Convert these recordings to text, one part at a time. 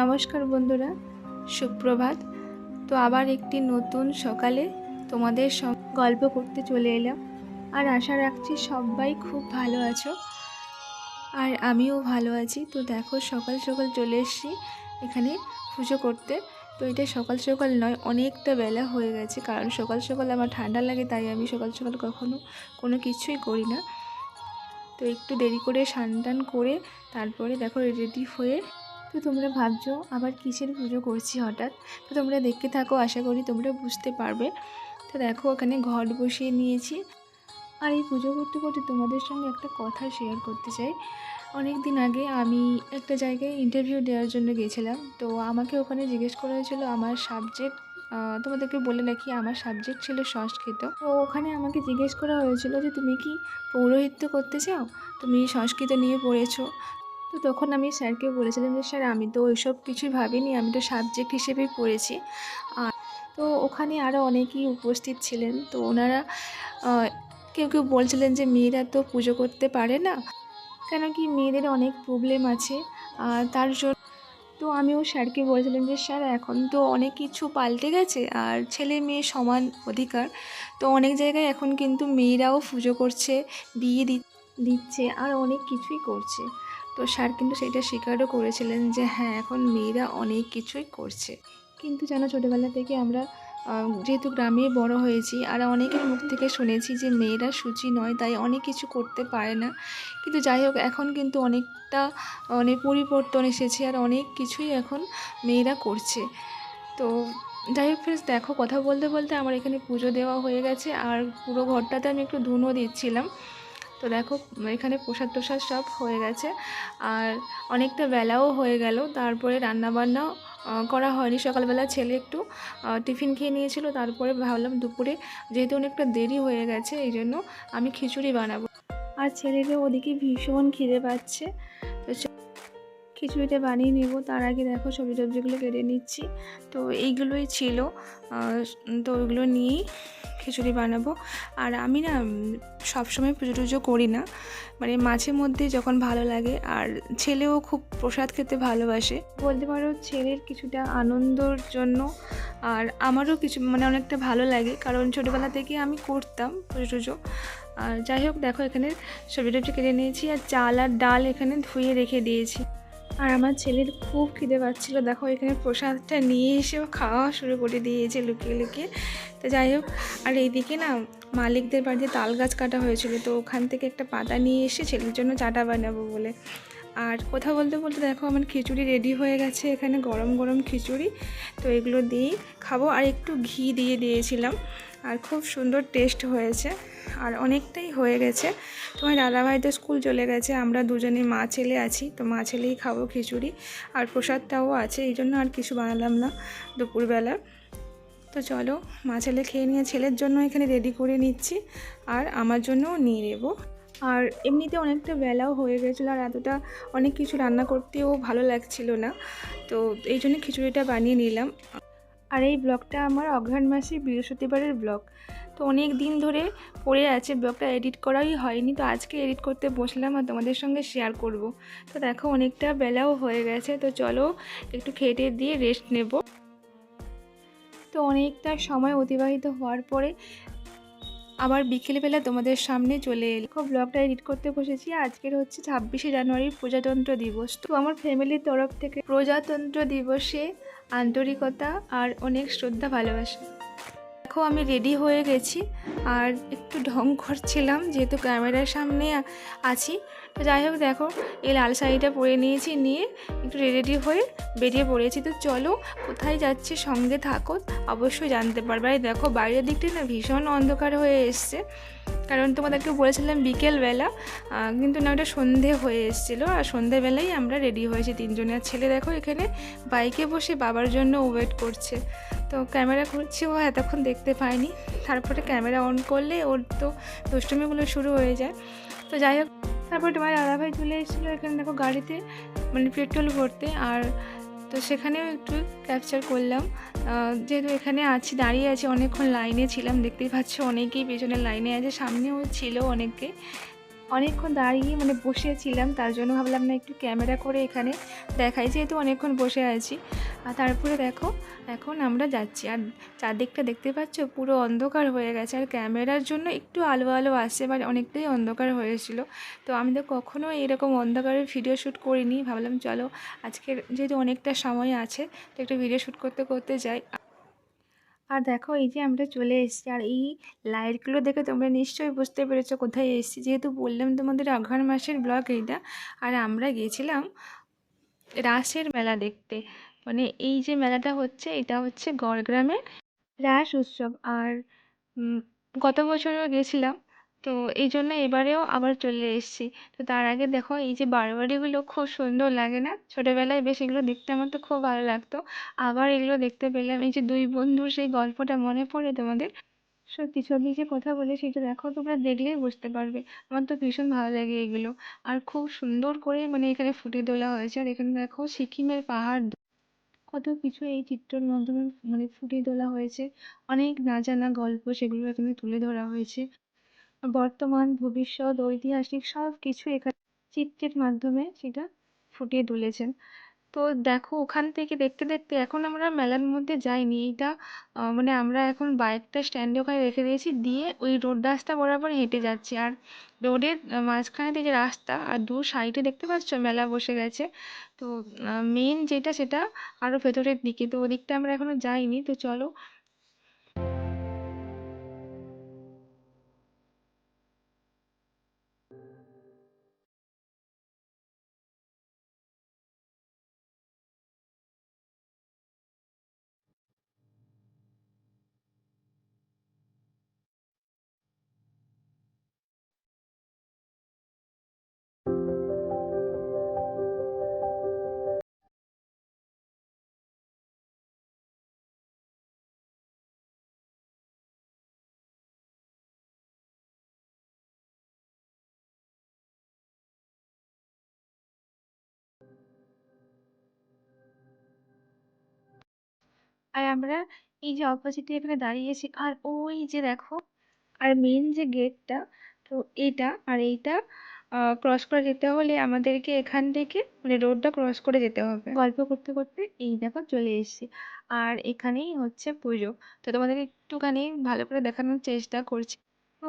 নমস্কার বন্ধুরা, সুপ্রভাত। তো আবার একটি নতুন সকালে তোমাদের সব গল্প করতে চলে এলাম। আর আশা রাখছি সবাই খুব ভালো আছো। আর আমিও ভালো আছি। তো দেখো, সকাল সকাল চলে এসছি এখানে পুজো করতে। তো এটা সকাল সকাল নয়, অনেকটা বেলা হয়ে গেছে। কারণ সকাল সকাল আমার ঠান্ডা লাগে, তাই আমি সকাল সকাল কখনো কোনো কিছুই করি না। তো একটু দেরি করে স্নান টান করে তারপরে দেখো রেডি হয়ে তো তোমরা ভাবছ, আবার কিসের পুজো করছি হঠাৎ? তো তোমরা দেখতে থাকো, আশা করি তোমরা বুঝতে পারবে। তো দেখো, ওখানে ঘট বসিয়ে নিয়েছি। আর এই পুজো করতে করতে তোমাদের সঙ্গে একটা কথা শেয়ার করতে চাই। অনেক দিন আগে আমি একটা জায়গায় ইন্টারভিউ দেওয়ার জন্য গেছিলাম। তো আমাকে ওখানে জিজ্ঞেস করা হয়েছিল, আমার সাবজেক্ট তোমাদেরকে বলে রাখি, আমার সাবজেক্ট ছিল সংস্কৃত। তো ওখানে আমাকে জিজ্ঞেস করা হয়েছিল যে, তুমি কি পৌরোহিত্য করতে চাও? তুমি সংস্কৃত নিয়ে পড়েছো? তো তখন আমি স্যারকে বলেছিলাম যে, স্যার, আমি তো ওইসব কিছুই ভাবিনি, আমি তো সাবজেক্ট হিসেবেই পড়েছি। আর তো ওখানে আরও অনেকেই উপস্থিত ছিলেন। তো ওনারা কেউ কেউ বলছিলেন যে, মেয়েরা তো পুজো করতে পারে না। কেন কি মেয়েদের অনেক প্রবলেম আছে। আর তার জন্য তো আমিও স্যারকে বলেছিলাম যে, স্যার, এখন তো অনেক কিছু পাল্টে গেছে, আর ছেলে মেয়ে সমান অধিকার। তো অনেক জায়গায় এখন কিন্তু মেয়েরাও পুজো করছে, বিয়ে দিচ্ছে, আর অনেক কিছুই করছে। তো স্যার কিন্তু সেটা স্বীকারও করেছিলেন যে হ্যাঁ এখন মেয়েরা অনেক কিছুই করছে। কিন্তু যেন ছোটোবেলা থেকে আমরা যেহেতু গ্রামে বড় হয়েছি, আর অনেকের মুখ থেকে শুনেছি যে, মেয়েরা সূচি নয়, তাই অনেক কিছু করতে পারে না। কিন্তু যাই হোক, এখন কিন্তু অনেকটা, অনেক পরিবর্তন এসেছে, আর অনেক কিছুই এখন মেয়েরা করছে। তো যাই হোক ফ্রেন্ডস দেখো, কথা বলতে বলতে আমার এখানে পুজো দেওয়া হয়ে গেছে, আর পুরো ঘরটাতে আমি একটু ধুনো দিচ্ছিলাম। তো দেখো এখানে প্রসাদ টোসাদ সব হয়ে গেছে। আর অনেকটা বেলাও হয়ে গেল। তারপরে রান্নাবান্না আহ, করা হয়নি। সকালবেলা ছেলে একটু টিফিন খেয়ে নিয়েছিল। তারপরে ভাবলাম দুপুরে যেহেতু অনেকটা দেরি হয়ে গেছে এই জন্য আমি খিচুড়ি বানাবো। আর ছেলেরও ওদিকে ভীষণ খিদে পাচ্ছে। তো খিচুড়িটা বানিয়ে নেব। তার আগে দেখো সবজি টবজিগুলো কেটে নিচ্ছি। তো এইগুলোই ছিল। তো ওইগুলো নিয়েই খিচুড়ি বানাবো। আর আমি না সবসময় পুজো টুজো করি না। মানে মাঝে মধ্যে যখন ভালো লাগে, আর ছেলেও খুব প্রসাদ খেতে ভালোবাসে। বলতে পারো ছেলের কিছুটা আনন্দর জন্য, আর আমারও কিছু মানে অনেকটা ভালো লাগে। কারণ ছোটোবেলা থেকে আমি করতাম পুজো টুজো। আর যাই হোক, দেখো এখানে সবজি টবজি কেটে নিয়েছি, আর চাল আর ডাল এখানে ধুয়ে রেখে দিয়েছি। আর আমার ছেলের খুব খিদে পাচ্ছিলো। দেখো, এখানে প্রসাদটা নিয়ে এসেও খাওয়া শুরু করে দিয়েছে লুকিয়ে লুকিয়ে। তো যাই হোক, আর এইদিকে না মালিকদের বাড়িতে তাল গাছ কাটা হয়েছিল। তো ওখান থেকে একটা পাতা নিয়ে এসে ছেলের জন্য চাটা বানাবো বলে। আর কথা বলতে বলতে দেখো, আমার খিচুড়ি রেডি হয়ে গেছে এখানে গরম গরম খিচুড়ি। তো এগুলো দিয়েই খাব। আর একটু ঘি দিয়ে দিয়েছিলাম। আর খুব সুন্দর টেস্ট হয়েছে আর অনেকটাই হয়ে গেছে। তোমার দাদাভাই তো স্কুল চলে গেছে, আমরা দুজনে মা ছেলে আছি, তো মা ছেলেই খাব খিচুড়ি আর প্রসাদটাও আছে, এই জন্য আর কিছু বানালাম না দুপুরবেলা। তো চলো, মা ছেলে খেয়ে নিয়ে ছেলের জন্য এখানে রেডি করে নিচ্ছি আর আমার জন্যও নিয়ে নেব। আর এমনিতে অনেকটা বেলাও হয়ে গেছিল আর এতটা অনেক কিছু রান্না করতেও ভালো লাগছিল না, তো এই জন্য খিচুড়িটা বানিয়ে নিলাম। আর এই ব্লগটা আমার অঘ্রাণ মাসের বৃহস্পতিবারের ব্লগ। তো অনেক দিন ধরে পড়ে আছে, ব্লগটা এডিট করাই হয়নি, তো আজকে এডিট করতে বসলাম আর তোমাদের সঙ্গে শেয়ার করব। তো দেখো অনেকটা বেলাও হয়ে গেছে, তো চলো একটু খেটে দিয়ে রেস্ট নেব। তো অনেকটা সময় অতিবাহিত হওয়ার পরে আবার বিকেলবেলা তোমাদের সামনে চলে এলো। ব্লগটা এডিট করতে বসেছি, আজকের হচ্ছে ছাব্বিশে জানুয়ারি প্রজাতন্ত্র দিবস। তো আমার ফ্যামিলির তরফ থেকে প্রজাতন্ত্র দিবসে আন্তরিকতা আর অনেক শ্রদ্ধা ভালোবাসা। দেখো, আমি রেডি হয়ে গেছি। আর একটু ঢং করছিলাম, যেহেতু ক্যামেরার সামনে আছি। তো যাই হোক, দেখো, এই লাল শাড়িটা পরে নিয়েছি, নিয়ে একটু রেডি হয়ে বেরিয়ে পড়েছি। তো চলো, কোথায় যাচ্ছে, সঙ্গে থাকো, অবশ্যই জানতে পারবে। আর দেখো, বাইরের দিকটা না ভীষণ অন্ধকার হয়ে এসছে। কারণ তোমাদেরকে বলেছিলাম বিকেলবেলা কিন্তু না, ওটা সন্ধে হয়ে এসেছিল, আর সন্ধেবেলাই আমরা রেডি হয়েছি তিনজনে আর ছেলে দেখো এখানে বাইকে বসে বাবার জন্য ওয়েট করছে। তো ক্যামেরা করছি ও এতক্ষণ দেখতে পায়নি। তারপরে ক্যামেরা অন করলে ওর তো দুষ্টুমিগুলো শুরু হয়ে যায়। তো যাই হোক, তারপর তোমার দাদাভাই চলে এসেছিল এখানে দেখো গাড়িতে মানে পেট্রোল ভরতে। আর তো সেখানেও একটু ক্যাপচার করলাম। যেহেতু এখানে আছি, দাঁড়িয়ে আছি, অনেকক্ষণ লাইনে ছিলাম, দেখতেই পাচ্ছ অনেকেই পেছনে লাইনে আছে, সামনেও ছিল অনেকে অনেকক্ষণ দাঁড়িয়ে মানে বসেছিলাম, তার জন্য ভাবলাম না একটু ক্যামেরা করে এখানে দেখাই, যেহেতু অনেকক্ষণ বসে আছি। আর তারপরে দেখো, এখন আমরা যাচ্ছি। আর চারদিকটা দেখতে পাচ্ছ, পুরো অন্ধকার হয়ে গেছে। আর ক্যামেরার জন্য একটু আলো আলো আসছে, বাট অনেকটাই অন্ধকার হয়েছিল। তো আমি তো কখনো এরকম অন্ধকারের ভিডিও শ্যুট করিনি। ভাবলাম চলো, আজকের যেহেতু অনেকটা সময় আছে, তো একটু ভিডিও শ্যুট করতে করতে যাই। আর দেখো এই যে আমরা চলে এসেছি, আর এই লাইটগুলো দেখে তোমরা নিশ্চয়ই বুঝতে পেরেছ কোথায় এসেছি। যেহেতু বললাম তোমাদের অঘ্রাণ মাসের ব্লগ এইটা, আর আমরা গিয়েছিলাম রাসের মেলা দেখতে। মানে এই যে মেলাটা হচ্ছে, এটা হচ্ছে গড়গ্রামের রাস উৎসব। আর গত বছরও গেছিলাম। তো এই জন্য এবারেও আবার চলে এসেছি। তো তার আগে দেখো, এই যে বারোয়ারিগুলো খুব সুন্দর লাগে না? ছোটোবেলায় বেশ এগুলো দেখতে আমার তো খুব ভালো লাগতো। আবার এগুলো দেখতে পেলাম। এই যে দুই বন্ধুর সেই গল্পটা মনে পড়ে তোমাদের? সত্যি ছবি যে কথা বলে সেটা দেখো তোমরা দেখলেই বুঝতে পারবে। আমার তো ভীষণ ভালো লাগে এগুলো। আর খুব সুন্দর করে মানে এখানে ফুটিয়ে তোলা হয়েছে। আর এখানে দেখো সিকিমের পাহাড়। কত কিছু এই চিত্রের মাধ্যমে মানে ফুটিয়ে তোলা হয়েছে। অনেক না জানা গল্প সেগুলো এখানে তুলে ধরা হয়েছে। বর্তমান, ভবিষ্যৎ, ঐতিহাসিক সব কিছু এখানে চিত্রের মাধ্যমে সেটা ফুটিয়ে তুলেছেন। তো দেখো, ওখান থেকে দেখতে দেখতে এখন আমরা মেলার মধ্যে যাইনি। এইটা মানে আমরা এখন বাইকটা স্ট্যান্ডে ওখানে রেখে দিয়েছি, দিয়ে ওই রোড রাস্তা বরাবর হেঁটে যাচ্ছি। আর রোডের মাঝখানে যে রাস্তা, আর দু সাইডে দেখতে পাচ্ছ মেলা বসে গেছে। তো মেন যেটা সেটা আরও ভেতরের দিকে। তো ওদিকটা আমরা এখনও যাইনি। তো চলো আর আমরা এই যে অপোজিটে এখানে দাঁড়িয়েছি আর ওই যে দেখো, আর মেন যে গেটটা তো এটা আর এইটা ক্রস করে যেতে হলে আমাদেরকে এখান থেকে মানে রোডটা ক্রস করে যেতে হবে। গল্প করতে করতে এই দেখো চলে এসেছি। আর এখানেই হচ্ছে পুজো। তো তোমাদের একটুখানি ভালো করে দেখানোর চেষ্টা করছি। তো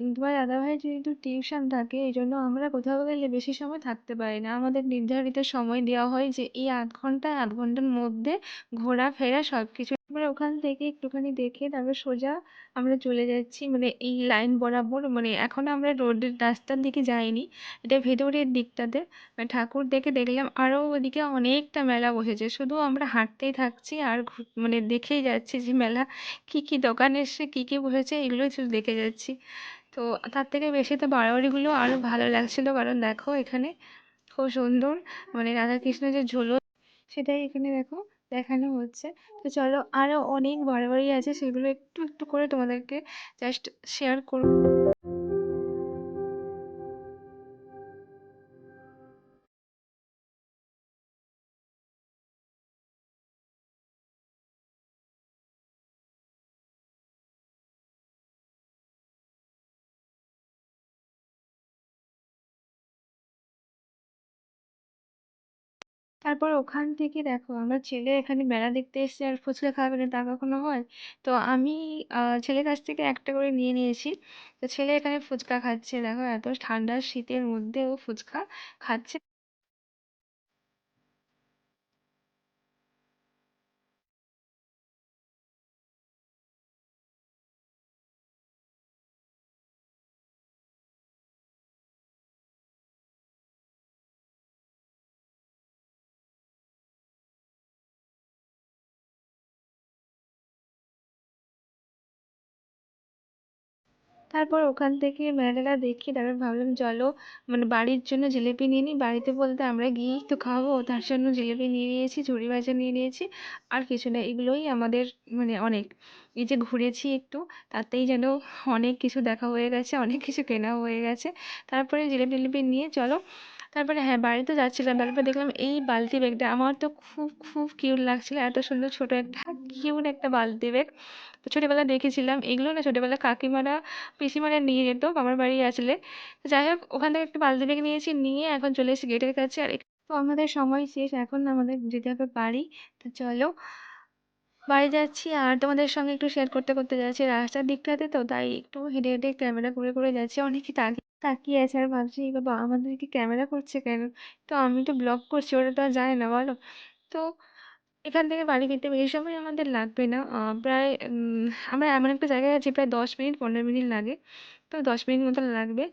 তোমার দাদাভাইয়ের যেহেতু টিউশন থাকে, এই জন্য আমরা কোথাও গেলে বেশি সময় থাকতে পারি না। আমাদের নির্ধারিত সময় দেওয়া হয় যে, এই আধ ঘণ্টা, আধ ঘণ্টার মধ্যে ঘোরাফেরা সব কিছু এবার ওখান থেকে একটুখানি দেখে তারপর সোজা আমরা চলে যাচ্ছি। মানে এই লাইন বরাবর মানে এখন আমরা রোডের রাস্তার দিকে যাইনি, এটা ভেতরের দিকটাতে। মানে ঠাকুর দেখে দেখলাম আরও ওদিকে অনেকটা মেলা বসেছে। শুধু আমরা হাঁটতেই থাকছি আর মানে দেখেই যাচ্ছি যে, মেলা কী কী দোকান এসছে, কী কী বসেছে, এগুলোই শুধু দেখে যাচ্ছি। তো তার থেকে বেশি তো বারোয়ারিগুলো আরও ভালো লাগছিল। কারণ দেখো এখানে খুব সুন্দর মানে রাধাকৃষ্ণ যে ঝুলো সেটাই এখানে দেখো দেখানো হচ্ছে। তো চলো আরও অনেক বাড়াবাড়ি আছে সেগুলো একটু একটু করে তোমাদেরকে জাস্ট শেয়ার করব। তারপর ওখান থেকে দেখো, আমার ছেলে এখানে মেলা দেখতে এসেছে আর ফুচকা খাবে না তা কখনো হয়। তো আমি ছেলের কাছ থেকে একটা করে নিয়ে নিয়েছি। তো ছেলে এখানে ফুচকা খাচ্ছে, দেখো এত ঠান্ডা শীতের মধ্যে ও ফুচকা খাচ্ছে। তারপর ওখান থেকে মেলাটা দেখি, তারপর ভাবলাম চলো মানে বাড়ির জন্য জিলিপি নিয়ে নিই। বাড়িতে বলতে আমরা গিয়েই তো খাব, তার জন্য জিলিপি নিয়ে নিয়েছি, ঝুড়ি ভাজা নিয়ে নিয়েছি, আর কিছু না, এগুলোই আমাদের মানে অনেক। এই যে ঘুরেছি একটু, তাতেই যেন অনেক কিছু দেখা হয়ে গেছে, অনেক কিছু কেনা হয়ে গেছে। তারপরে জিলিপি টিলিপি নিয়ে চলো তারপরে হ্যাঁ বাড়িতে যাচ্ছিলাম। তারপরে দেখলাম এই বালতি ব্যাগটা আমার তো খুব খুব কিউট লাগছিল। এত সুন্দর ছোট একটা, কিউট একটা বালতি ব্যাগ। তো ছোটোবেলায় দেখেছিলাম। এগুলো না ছোটোবেলায় কাকিমারা, পিসিমারা নিয়ে যেত, মামার বাড়ি আসলে। যাই হোক, ওখান থেকে একটা বালতি ব্যাগ নিয়েছি, নিয়ে এখন চলে এসেছি গেটের কাছে। আর তো আমাদের সময় শেষ, এখন আমাদের যেতে হবে বাড়ি। তো চলো, বাড়ি যাচ্ছি। আর তোমাদের সঙ্গে একটু শেয়ার করতে করতে যাচ্ছি। রাস্তার দিকটাতে তো, তাই একটু হেঁটে হেঁটে ক্যামেরা করে করে যাচ্ছি। অনেকই তাকিয়ে তাকিয়ে আছে আর ভাবছি, "এই বাবা, আমাদেরকে ক্যামেরা করছে কেন? তো আমি তো ব্লগ করছি ওরা তো আর জানে না, বলো। তো এখান থেকে বাড়ি ফিরতে বেশি সময় আমাদের লাগবে না। প্রায় আমরা এমন একটা জায়গায় আছি, প্রায় দশ মিনিট, পনেরো মিনিট লাগে। তো দশ মিনিট মতো লাগবে।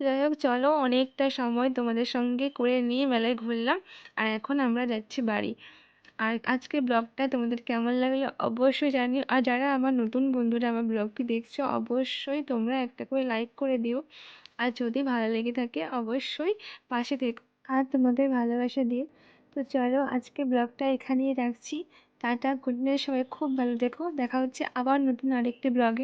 যাই হোক, চলো অনেকটা সময় তোমাদের সঙ্গে করে নিয়ে মেলায় ঘুরলাম। আর এখন আমরা যাচ্ছি বাড়ি। আর আজকের ব্লগটা তোমাদের কেমন লাগল অবশ্যই জানিও। আর যারা আমার নতুন বন্ধুরা আমার ব্লগটি দেখছ, অবশ্যই তোমরা একটা করে লাইক করে দিও। আর যদি ভালো লেগে থাকে অবশ্যই পাশে থেকো, আর তোমাদের ভালোবাসা দিয়ে। তো চলো আজকে ব্লগটা এখানেই রাখছি। টাটা, গুড নাইট, সবাই খুব ভালো দেখো দেখা হচ্ছে আবার নতুন আরেকটি ব্লগে।